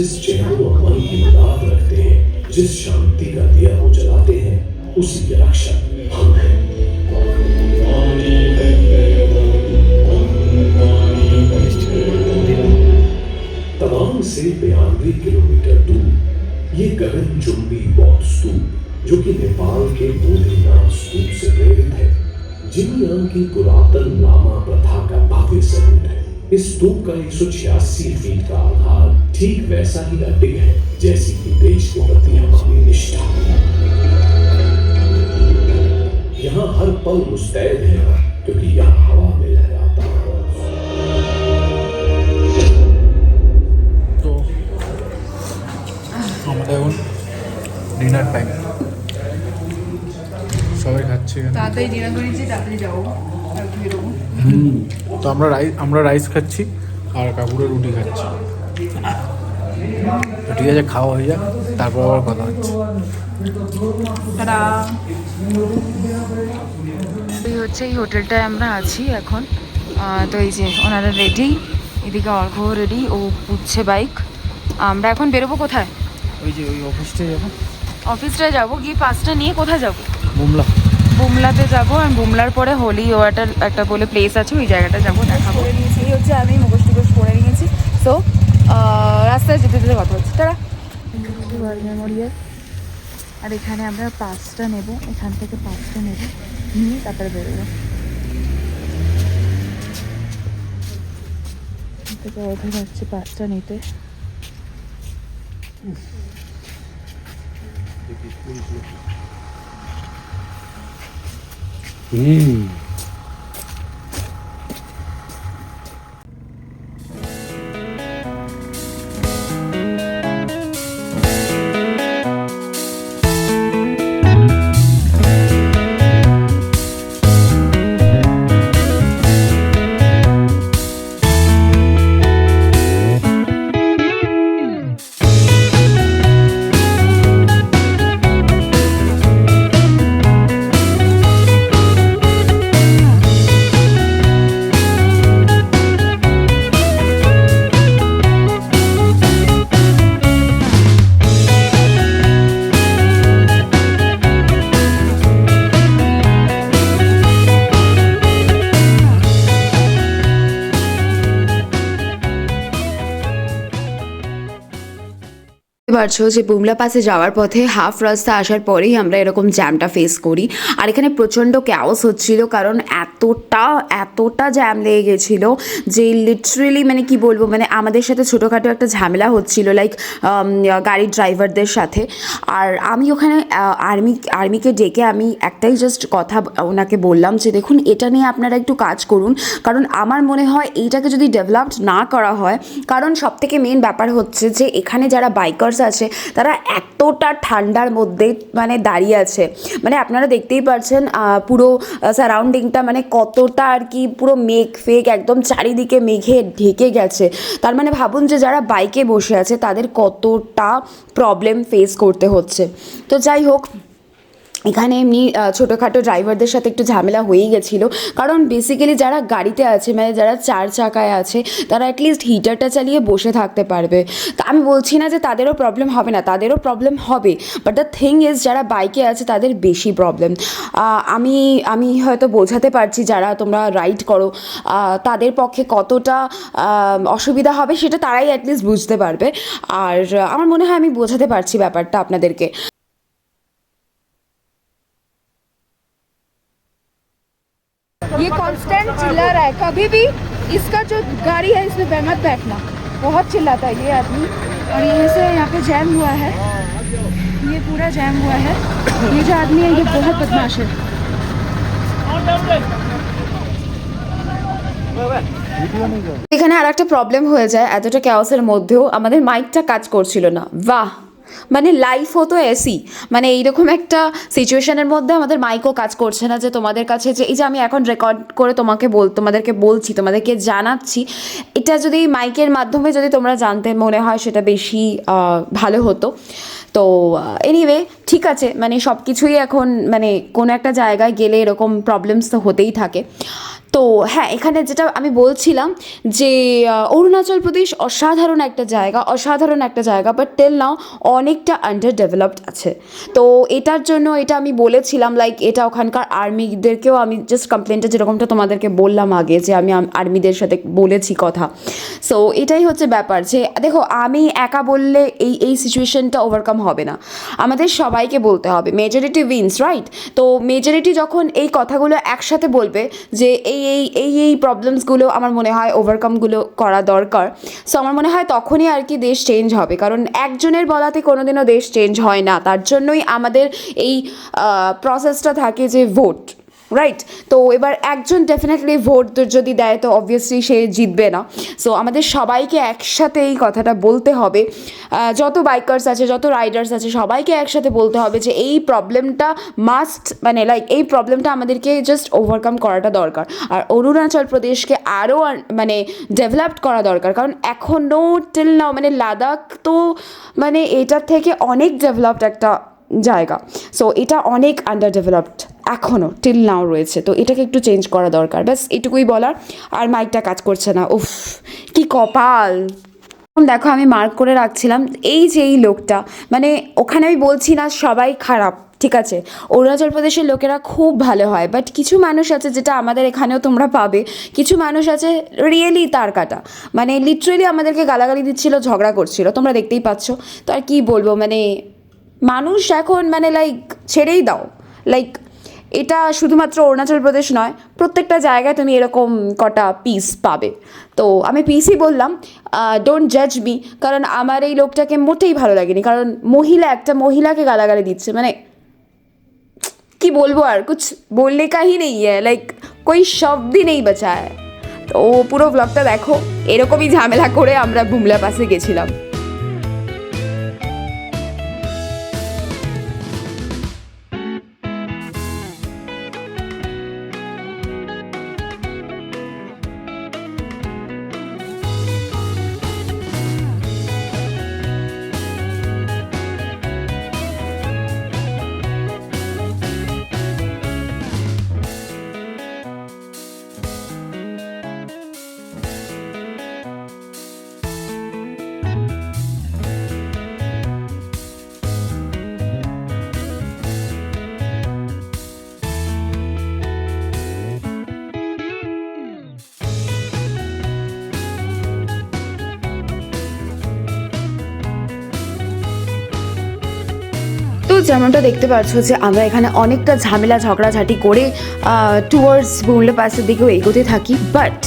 जिस चेहरे और मन की मुराद रखते हैं, जिस शांति का दिया वो जलाते हैं, उसी के रक्षक हम हैं। तमाम से बयानवे किलोमीटर दूर, ये गगन चुंबी बौद्ध स्तूप, जो कि नेपाल के बोधिनाथ स्तूप से प्रेरित है जिमियान की पुरातन लामा प्रथा का भव्य सबूत है। इस स्तूप का एक फीट का आधार ठीक वैसा ही अडिग है जैसी कि देश के प्रति हमारी निष्ठा यहाँ हर पल मुस्तैद है क्योंकि यहाँ हवा में लहराता है তো আমাদের এখন ডিনার টাইম সবাই খাচ্ছে এখানে। তাড়াতাড়ি ডিনার করে নিচ্ছি তাড়াতাড়ি যাবো তো আমরা রাইস আমরা রাইস খাচ্ছি আর কাকুরে রুটি খাচ্ছি। তো ঠিক আছে খাওয়া হয়ে যাক তারপর আবার কথা হচ্ছে। এই হচ্ছে এই হোটেলটায় আমরা আছি এখন। তো এই যে ওনারা রেডি এদিকে অর্ঘ রেডি ও পুচ্ছে বাইক আমরা এখন বেরোবো কোথায়? ওই যে ওই অফিসটা যাব। অফিসটা যাব গিয়ে পাঁচটা নিয়ে কোথায় যাব? বুমলা। বুমলাতে যাব আর বুমলার পরে হোলি ওয়াটার একটা বলে প্লেস আছে ওই জায়গাটা যাব দেখাবো। করে নিয়েছি এই হচ্ছে আমি মুখোশ টুকোশ পরে নিয়েছি। তো রাস্তায় যেতে যেতে কথা হচ্ছে। তারা মেমোরিয়াল আর এখানে আমরা পাঁচটা নেব এখান থেকে পাঁচটা নেব নিয়ে তারপরে বেরোবো। এখান থেকে পাঁচটা নিতে। বুঝতে পারছ যে বুমলা পাসে যাওয়ার পথে হাফ রাস্তা আসার পরেই আমরা এরকম জ্যামটা ফেস করি। আর এখানে প্রচণ্ড ক্যাওস হচ্ছিল কারণ এতটা এতটা জ্যাম লেগে গেছিল যে লিটারেলি মানে কি বলব মানে আমাদের সাথে ছোটোখাটো একটা ঝামেলা হচ্ছিল লাইক গাড়ির ড্রাইভারদের সাথে। আর আমি ওখানে আর্মি আর্মিকে ডেকে আমি একটাই জাস্ট কথা ওনাকে বললাম যে, দেখুন, এটা নিয়ে আপনারা একটু কাজ করুন। কারণ আমার মনে হয় এইটাকে যদি ডেভেলপড না করা হয়, কারণ সব থেকে মেন ব্যাপার হচ্ছে যে, এখানে যারা বাইকার্স আছে, তারা এতটা ঠান্ডার মধ্যে মানে দাঁড়িয়ে আছে। মানে আপনারা দেখতেই পারছেন পুরো সারাউন্ডিংটা মানে কতটা আর কি পুরো মেঘ ফেক একদম চারিদিকে মেঘে ঢেকে গেছে। তার মানে ভাবুন যে যারা বাইকে বসে আছে, তাদের কতটা প্রবলেম ফেস করতে হচ্ছে। তো যাই হোক এখানে এমনি ছোটোখাটো ড্রাইভারদের সাথে একটু ঝামেলা হয়েই গেছিল। কারণ বেসিক্যালি যারা গাড়িতে আছে মানে যারা চার চাকায় আছে, তারা অ্যাটলিস্ট হিটারটা চালিয়ে বসে থাকতে পারবে। তা আমি বলছি না যে তাদেরও প্রবলেম হবে না, তাদেরও প্রবলেম হবে। বাট দ্য থিং ইজ যারা বাইকে আছে, তাদের বেশি প্রবলেম আমি আমি হয়তো বোঝাতে পারছি যারা তোমরা রাইড করো তাদের পক্ষে কতটা অসুবিধা হবে, সেটা তারাই অ্যাটলিস্ট বুঝতে পারবে। আর আমার মনে হয় আমি বোঝাতে পারছি ব্যাপারটা আপনাদেরকে। ये कांस्टेंट चिल्ला रहा है कभी भी इसका जो गाड़ी है इसमें बे- मत बैठना बहुत चिल्लाता है ये आदमी और यहीं से यहाँ पे जैम हुआ है ये पूरा जैम हुआ है ये जो आदमी है ये बहुत बदमाश है এখানে আর একটা প্রবলেম হয়ে যায় এতটা ক্যাওসের মধ্যেও আমাদের মাইকটা কাজ করছিল না বাহ মানে লাইফ হতো এসি মানে এইরকম একটা সিচুয়েশনের মধ্যে আমাদের মাইকও কাজ করছে না যে তোমাদের কাছে যে এই যে আমি এখন রেকর্ড করে তোমাকে বল, তোমাদেরকে বলছি, তোমাদেরকে জানাচ্ছি, এটা যদি মাইকের মাধ্যমে যদি তোমরা জানতে মনে হয় সেটা বেশি ভালো হতো। তো এনিওয়ে ঠিক আছে মানে সব কিছুই এখন মানে কোনো একটা জায়গায় গেলে এরকম প্রবলেমস তো হতেই থাকে। তো হ্যাঁ এখানে যেটা আমি বলছিলাম যে অরুণাচল প্রদেশ অসাধারণ একটা জায়গা, অসাধারণ একটা জায়গা বাট টেল নাও অনেকটা আন্ডার ডেভেলপড আছে। তো এটার জন্য এটা আমি বলেছিলাম লাইক এটা ওখানকার আর্মিদেরকেও আমি জাস্ট কমপ্লেনটা যেরকমটা তোমাদেরকে বললাম আগে, যে আমি আর্মিদের সাথে বলেছি কথা। সো এটাই হচ্ছে ব্যাপার যে, দেখো, আমি একা বললে এই এই সিচুয়েশনটা ওভারকাম হবে না। আমাদের সবাইকে বলতে হবে মেজরিটি উইন্স রাইট তো মেজরিটি যখন এই কথাগুলো একসাথে বলবে যে, এই এই এই এই এই প্রবলেমসগুলো আমার মনে হয় ওভারকামগুলো করা দরকার। সো আমার মনে হয় তখনই আর কি দেশ চেঞ্জ হবে। কারণ একজনের বলাতে কোনোদিনও দেশ চেঞ্জ হয় না। তার জন্যই আমাদের এই প্রসেসটা থাকে যে ভোট রাইট তো এবার একজন ডেফিনেটলি ভোট যদি দেয়, তো অবভিয়াসলি সে জিতবে না। সো আমাদের সবাইকে একসাথে এই কথাটা বলতে হবে। যত বাইকার্স আছে, যত রাইডার্স আছে, সবাইকে একসাথে বলতে হবে যে এই প্রবলেমটা মাস্ট মানে লাইক এই প্রবলেমটা আমাদেরকে জাস্ট ওভারকাম করাটা দরকার। আর অরুণাচল প্রদেশকে আরও মানে ডেভেলপড করা দরকার। কারণ এখনও টিল নাও মানে লাদাখ তো মানে এটার থেকে অনেক ডেভেলপড একটা জায়গা। সো এটা অনেক আন্ডার ডেভেলপড এখনও টিল নাও রয়েছে। তো এটাকে একটু চেঞ্জ করা দরকার। ব্যাস, এটুকুই বলার। আর মাইকটা কাজ করছে না। উফ, কি কপাল! দেখো, আমি মার্ক করে রাখছিলাম। এই যে এই লোকটা মানে ওখানে আমি বলছি না, সবাই খারাপ, ঠিক আছে? অরুণাচল প্রদেশের লোকেরা খুব ভালো হয়। বাট কিছু মানুষ আছে, যেটা আমাদের এখানেও তোমরা পাবে। কিছু মানুষ আছে রিয়েলি তার কাটা। মানে লিটারেলি আমাদেরকে গালাগালি দিচ্ছিল, ঝগড়া করছিল। তোমরা দেখতেই পাচ্ছ। তো আর কি বলব মানে মানুষ এখন মানে লাইক ছেড়েই দাও। লাইক এটা শুধুমাত্র অরুণাচল প্রদেশ নয়, প্রত্যেকটা জায়গায় তুমি এরকম কটা পিস পাবে। তো আমি পিসই বললাম ডোন্ট জাজ মি কারণ আমার এই লোকটাকে মোটেই ভালো লাগেনি। কারণ মহিলা, একটা মহিলাকে গালাগালি দিচ্ছে মানে কি বলব আর? কুছ বললে কাহি নেই লাইক কই শব্দই নেই বাঁচা है তো পুরো ব্লগটা দেখো, এরকমই ঝামেলা করে আমরা বুমলা পাশে গেছিলাম। যেমনটা দেখতে পাচ্ছ যে আমরা এখানে অনেকটা ঝামেলা, ঝগড়াঝাটি করে টুয়ার্ডস বুমলে পাসের দিকেও এগোতে থাকি। বাট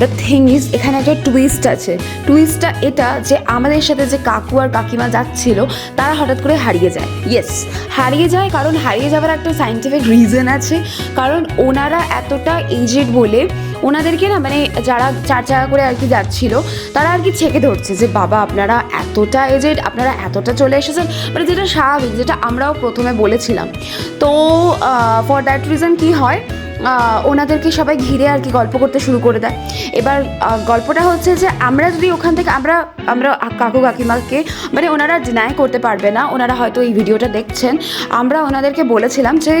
দ্য থিং ইজ এখানে একটা টুইস্ট আছে। টুইস্টটা এটা যে আমাদের সাথে যে কাকু আর কাকিমা যাচ্ছিল, তারা হঠাৎ করে হারিয়ে যায়। ইয়েস হারিয়ে যায় কারণ হারিয়ে যাওয়ার একটা সাইন্টিফিক রিজন আছে। কারণ ওনারা এতটা এজেড বলে ওনাদেরকে না মানে যারা চার চাকা করে আর কি যাচ্ছিল, তারা আর কি ছেঁকে ধরছে যে, বাবা, আপনারা এতটা এজেড আপনারা এতটা চলে এসেছেন। মানে যেটা স্বাভাবিক, যেটা আমরাও প্রথমে বলেছিলাম। তো ফর দ্যাট রিজন কি হয়? ওনাদেরকে সবাই ঘিরে আর কি গল্প করতে শুরু করে দেয়। এবার গল্পটা হচ্ছে যে, আমরা যদি ওখান থেকে, আমরা আমরা কাকু কাকিমাকে মানে ওনারা ডিনাই করতে পারবে না, ওনারা হয়তো এই ভিডিওটা দেখছেন। আমরা ওনাদেরকে বলেছিলাম যে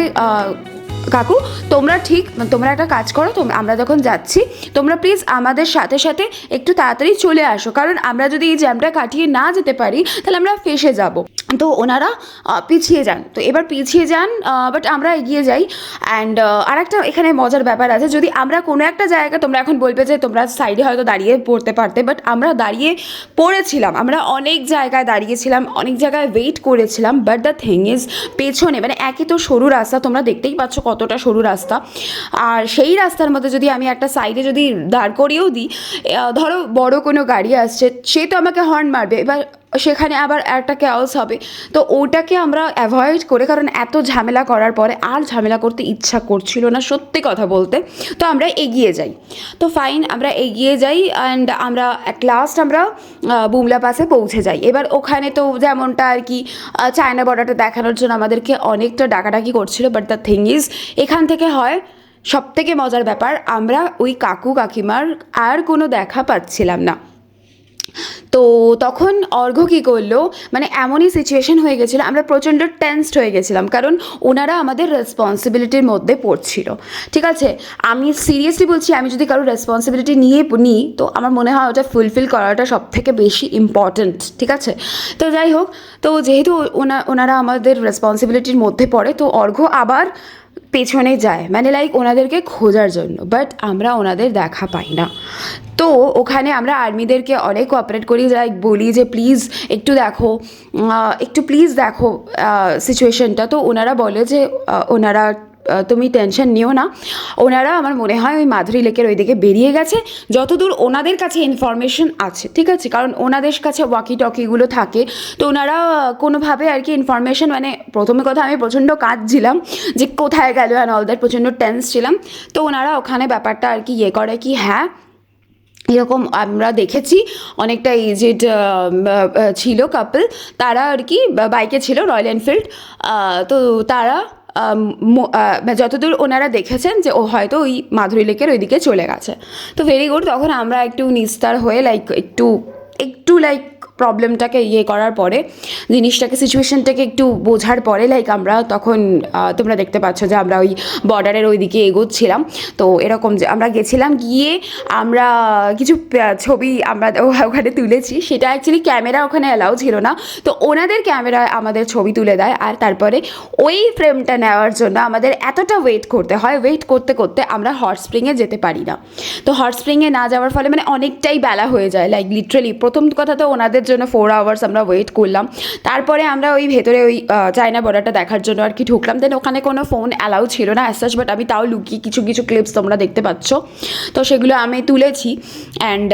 কাকু, তোমরা ঠিক, তোমরা একটা কাজ করো আমরা যখন যাচ্ছি। তোমরা প্লিজ আমাদের সাথে সাথে একটু তাড়াতাড়ি চলে আসো, কারণ আমরা যদি এই জ্যামটা কাটিয়ে না যেতে পারি, তাহলে আমরা ফেসে যাব। তো ওনারা পিছিয়ে যান। তো এবার পিছিয়ে যান বাট আমরা এগিয়ে যাই। অ্যান্ড আর একটা এখানে মজার ব্যাপার আছে, যদি আমরা কোনো একটা জায়গা তোমরা এখন বলবে যে তোমরা সাইডে হয়তো দাঁড়িয়ে পড়তে পারতে বাট আমরা দাঁড়িয়ে পড়েছিলাম। আমরা অনেক জায়গায় দাঁড়িয়েছিলাম, অনেক জায়গায় ওয়েট করেছিলাম বাট দ্য থিং ইজ পেছনে মানে একই তো সরু রাস্তা, তোমরা দেখতেই পাচ্ছ কতটা সরু রাস্তা। আর সেই রাস্তার মধ্যে যদি আমি একটা সাইডে যদি দাঁড় করিয়েও দিই ধরো বড় কোনো গাড়ি আসছে, সে তো আমাকে হর্ন মারবে। এবার সেখানে আবার একটা ক্যাওস হবে। তো ওটাকে আমরা অ্যাভয়েড করে, কারণ এত ঝামেলা করার পরে আর ঝামেলা করতে ইচ্ছা করছিল না সত্যি কথা বলতে। তো আমরা এগিয়ে যাই। তো ফাইন আমরা এগিয়ে যাই অ্যান্ড আমরা অ্যাট লাস্ট আমরা বুমলা পাসে পৌঁছে যাই। এবার ওখানে তো যেমনটা আর কি চায়না বর্ডারটা দেখানোর জন্য আমাদেরকে অনেকটা ডাকাডাকি করছিল বাট দ্য থিং ইজ এখান থেকে হয় সব থেকে মজার ব্যাপার, আমরা ওই কাকু কাকিমার আর কোনো দেখা পাচ্ছিলাম না। তো তখন অর্ঘ্য কী করল? মানে এমনই সিচুয়েশন হয়ে গেছিল, আমরা প্রচণ্ড টেন্সড হয়ে গেছিলাম, কারণ ওনারা আমাদের রেসপন্সিবিলিটির মধ্যে পড়ছিল। ঠিক আছে? আমি সিরিয়াসলি বলছি, আমি যদি কারও রেসপন্সিবিলিটি নিয়ে নিই, তো আমার মনে হয় ওটা ফুলফিল করাটা সব থেকে বেশি ইম্পর্ট্যান্ট ঠিক আছে? তো যাই হোক, তো যেহেতু ওনা, ওনারা আমাদের রেসপন্সিবিলিটির মধ্যে পড়ে, তো অর্ঘ্য আবার পেছনে যায়। মানে লাইক ওনাদেরকে খোঁজার জন্য। বাট আমরা ওনাদের দেখা পাই না। তো, ওখানে আমরা আর্মিদেরকে অনেক কোঅপারেট করি লাইক বলি যে প্লিজ একটু দেখো একটু প্লিজ দেখো সিচুয়েশনটা তো, ওনারা বলে যে ওনারা তুমি টেনশন নিও না। ওনারা আমার মনে হয় ওই মাধুরী লেকের ওইদিকে বেরিয়ে গেছে। যতদূর ওনাদের কাছে ইনফরমেশন আছে, ঠিক আছে? কারণ ওনাদের কাছে ওয়াকি টকিগুলো থাকে। তো ওনারা কোনোভাবে আর কি ইনফরমেশন মানে প্রথমে কথা আমি প্রচণ্ড কাঁদছিলাম যে কোথায় গেল অ্যান্ড অল দ্যাট প্রচণ্ড টেন্স ছিলাম। তো ওনারা ওখানে ব্যাপারটা আর কি ইয়ে করে কি হ্যাঁ এরকম আমরা দেখেছি। অনেকটা এজেড ছিল কাপল তারা আর কি বাইকে ছিল রয়্যাল এনফিল্ড তো তারা যতদূর ওনারা দেখেছেন যে ও হয়তো ওই মাধুরী লেকের ওইদিকে চলে গেছে। তো ভেরি গুড তখন আমরা একটু নিস্তার হয়ে লাইক একটু একটু লাইক প্রবলেমটাকে ইয়ে করার পরে, জিনিসটাকে সিচুয়েশনটাকে একটু বোঝার পরে লাইক আমরা তখন তোমরা দেখতে পাচ্ছ যে আমরা ওই বর্ডারের ওই দিকে এগোচ্ছিলাম। তো এরকম যে আমরা গেছিলাম, গিয়ে আমরা কিছু ছবি আমরা ওখানে তুলেছি। সেটা অ্যাকচুয়ালি ক্যামেরা ওখানে অ্যালাউ ছিল না। তো ওনাদের ক্যামেরায় আমাদের ছবি তুলে দেয় আর তারপরে ওই ফ্রেমটা নেওয়ার জন্য আমাদের এতটা ওয়েট করতে হয়। ওয়েট করতে করতে আমরা হট স্প্রিংয়ে যেতে পারি না। তো হট স্প্রিংয়ে না যাওয়ার ফলে মানে অনেকটাই বেলা হয়ে যায় লাইক লিটারেলি প্রথম কথা তো ওনাদের জন্য ফোর আওয়ার্স আমরা ওয়েট করলাম। তারপরে আমরা ওই ভেতরে ওই চায়না বর্ডারটা দেখার জন্য আর কি ঢুকলাম। দেন ওখানে কোনো ফোন অ্যালাউ ছিল না অ্যাস বাট আমি তাও লুকিয়ে কিছু কিছু ক্লিপস তোমরা দেখতে পাচ্ছ। তো সেগুলো আমি তুলেছি। অ্যান্ড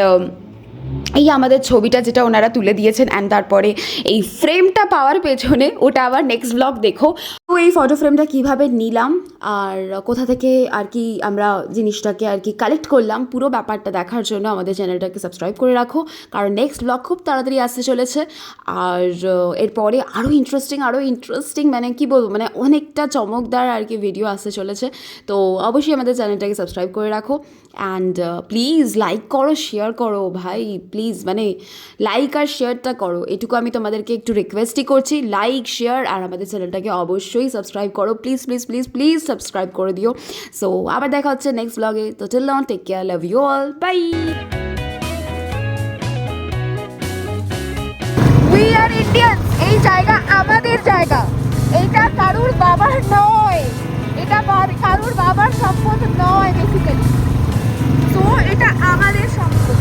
এই আমাদের ছবিটা যেটা ওনারা তুলে দিয়েছেন অ্যান্ড তারপরে এই ফ্রেমটা পাওয়ার পেছনে ওটা আবার নেক্সট ব্লগ দেখো। তো এই ফটো ফ্রেমটা কীভাবে নিলাম? আর কোথা থেকে আর কি আমরা জিনিসটাকে আর কি কালেক্ট করলাম? পুরো ব্যাপারটা দেখার জন্য আমাদের চ্যানেলটাকে সাবস্ক্রাইব করে রাখো। কারণ নেক্সট ব্লগ খুব তাড়াতাড়ি আসতে চলেছে। আর এরপরে আরও ইন্টারেস্টিং আরও ইন্টারেস্টিং মানে কি বলব? মানে অনেকটা চমকদার আর কি ভিডিও আসতে চলেছে। তো অবশ্যই আমাদের চ্যানেলটাকে সাবস্ক্রাইব করে রাখো। অ্যান্ড প্লিজ লাইক করো শেয়ার করো ভাই। প্লিজ মানে লাইক আর শেয়ারটা করো। এটুকু আমি তোমাদেরকে একটু রিকোয়েস্টই করছি। লাইক শেয়ার আর আমাদের চ্যানেলটাকে অবশ্যই সাবস্ক্রাইব করো। Please please please please subscribe করে দিও। সো আবার দেখা হচ্ছে নেক্সট ব্লগে তো till then take care love you all bye আর এই জায়গা আমাদের জায়গা। এটা কারুর বাবার নয়। এটা কারুর বাবার সম্পদ নয় বেসিক্যালি তো এটা আমাদের সম্পদ।